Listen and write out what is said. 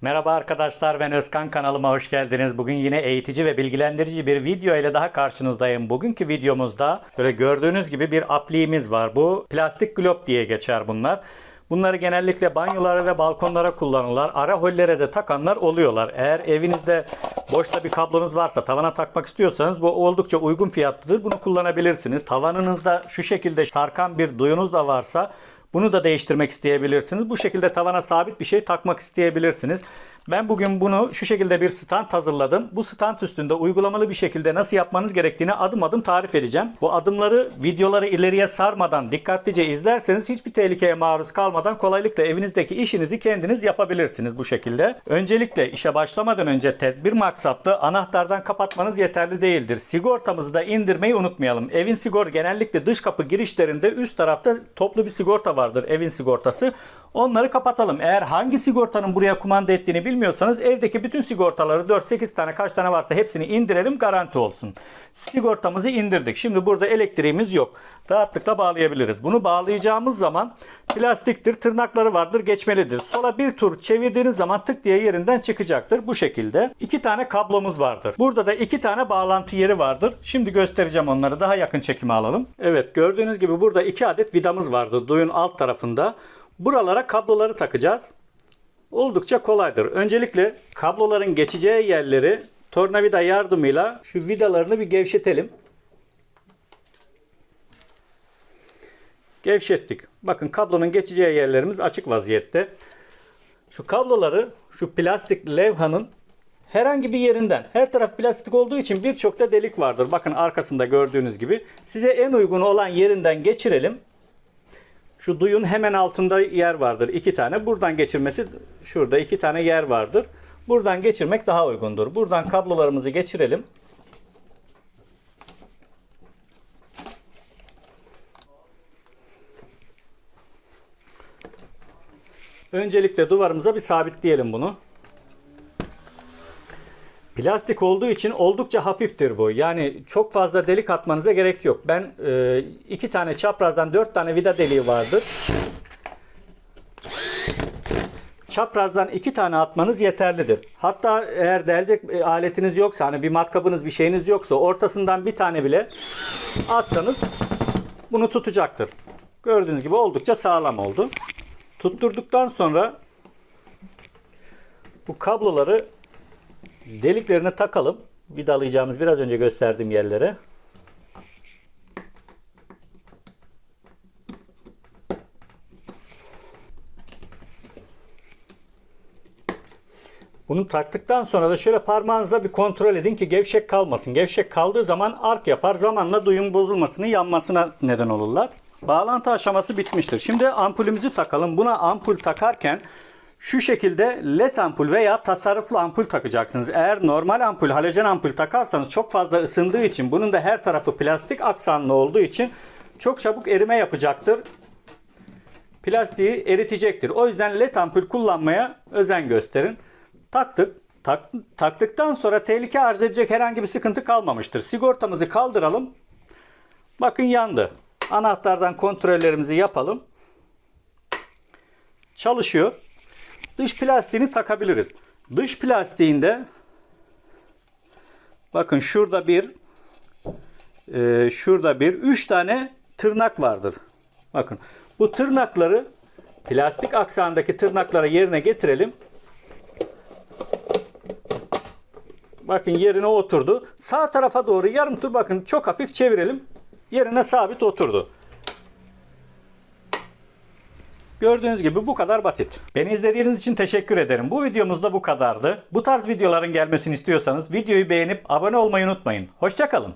Merhaba arkadaşlar ben Özkan kanalıma hoş geldiniz. Bugün yine eğitici ve bilgilendirici bir video ile daha karşınızdayım. Bugünkü videomuzda böyle gördüğünüz gibi bir apliğimiz var. Bu plastik glop diye geçer bunlar. Bunları genellikle banyolara ve balkonlara kullanırlar. Ara hollere de takanlar oluyorlar. Eğer evinizde boşta bir kablonuz varsa tavana takmak istiyorsanız bu oldukça uygun fiyatlıdır. Bunu kullanabilirsiniz. Tavanınızda şu şekilde sarkan bir duyunuz da varsa bunu da değiştirmek isteyebilirsiniz. Bu şekilde tavana sabit bir şey takmak isteyebilirsiniz. Ben bugün bunu şu şekilde bir stand hazırladım. Bu stand üstünde uygulamalı bir şekilde nasıl yapmanız gerektiğini adım adım tarif edeceğim. Bu adımları videoları ileriye sarmadan dikkatlice izlerseniz hiçbir tehlikeye maruz kalmadan kolaylıkla evinizdeki işinizi kendiniz yapabilirsiniz bu şekilde. Öncelikle işe başlamadan önce tedbir maksatlı anahtardan kapatmanız yeterli değildir. Sigortamızı da indirmeyi unutmayalım. Evin sigor genellikle dış kapı girişlerinde üst tarafta toplu bir sigorta vardır evin sigortası. Onları kapatalım. Eğer hangi sigortanın buraya kumanda ettiğini bilmiyorsanız evdeki bütün sigortaları 4-8 tane kaç tane varsa hepsini indirelim garanti olsun. Sigortamızı indirdik. Şimdi burada elektriğimiz yok. Rahatlıkla bağlayabiliriz. Bunu bağlayacağımız zaman plastiktir, tırnakları vardır, geçmelidir. Sola bir tur çevirdiğiniz zaman tık diye yerinden çıkacaktır. Bu şekilde. iki tane kablomuz vardır. Burada da iki tane bağlantı yeri vardır. Şimdi göstereceğim onları. Daha yakın çekime alalım. Evet gördüğünüz gibi burada iki adet vidamız vardı. Duyun alt tarafında. Buralara kabloları takacağız. Oldukça kolaydır. Öncelikle kabloların geçeceği yerleri tornavida yardımıyla şu vidalarını bir gevşetelim. Gevşettik. Bakın kablonun geçeceği yerlerimiz açık vaziyette. Şu kabloları şu plastik levhanın herhangi bir yerinden her taraf plastik olduğu için birçok da delik vardır. Bakın arkasında gördüğünüz gibi. Size en uygun olan yerinden geçirelim. Şu duyun hemen altında yer vardır. iki tane. Buradan geçirmesi şurada iki tane yer vardır. Buradan geçirmek daha uygundur. Buradan kablolarımızı geçirelim. Öncelikle duvarımıza bir sabitleyelim bunu. Plastik olduğu için oldukça hafiftir bu. Yani çok fazla delik atmanıza gerek yok. Ben e, iki tane çaprazdan dört tane vida deliği vardır. Çaprazdan iki tane atmanız yeterlidir. Hatta eğer delecek e, aletiniz yoksa hani bir matkabınız bir şeyiniz yoksa ortasından bir tane bile atsanız bunu tutacaktır. Gördüğünüz gibi oldukça sağlam oldu. Tutturduktan sonra bu kabloları deliklerini takalım. Vidalayacağımız biraz önce gösterdiğim yerlere. Bunu taktıktan sonra da şöyle parmağınızla bir kontrol edin ki gevşek kalmasın. Gevşek kaldığı zaman ark yapar. Zamanla duyum bozulmasını, yanmasına neden olurlar. Bağlantı aşaması bitmiştir. Şimdi ampulümüzü takalım. Buna ampul takarken şu şekilde led ampul veya tasarruflu ampul takacaksınız. Eğer normal ampul, halojen ampul takarsanız çok fazla ısındığı için bunun da her tarafı plastik aksanlı olduğu için çok çabuk erime yapacaktır. Plastiği eritecektir. O yüzden led ampul kullanmaya özen gösterin. Taktık. Tak, taktıktan sonra tehlike arz edecek herhangi bir sıkıntı kalmamıştır. Sigortamızı kaldıralım. Bakın yandı. Anahtardan kontrollerimizi yapalım. Çalışıyor. Dış plastiğini takabiliriz. Dış plastiğinde bakın şurada bir e, şurada bir üç tane tırnak vardır. Bakın bu tırnakları plastik aksandaki tırnaklara yerine getirelim. Bakın yerine oturdu. Sağ tarafa doğru yarım tur bakın çok hafif çevirelim. Yerine sabit oturdu. Gördüğünüz gibi bu kadar basit. Beni izlediğiniz için teşekkür ederim. Bu videomuz da bu kadardı. Bu tarz videoların gelmesini istiyorsanız videoyu beğenip abone olmayı unutmayın. Hoşçakalın.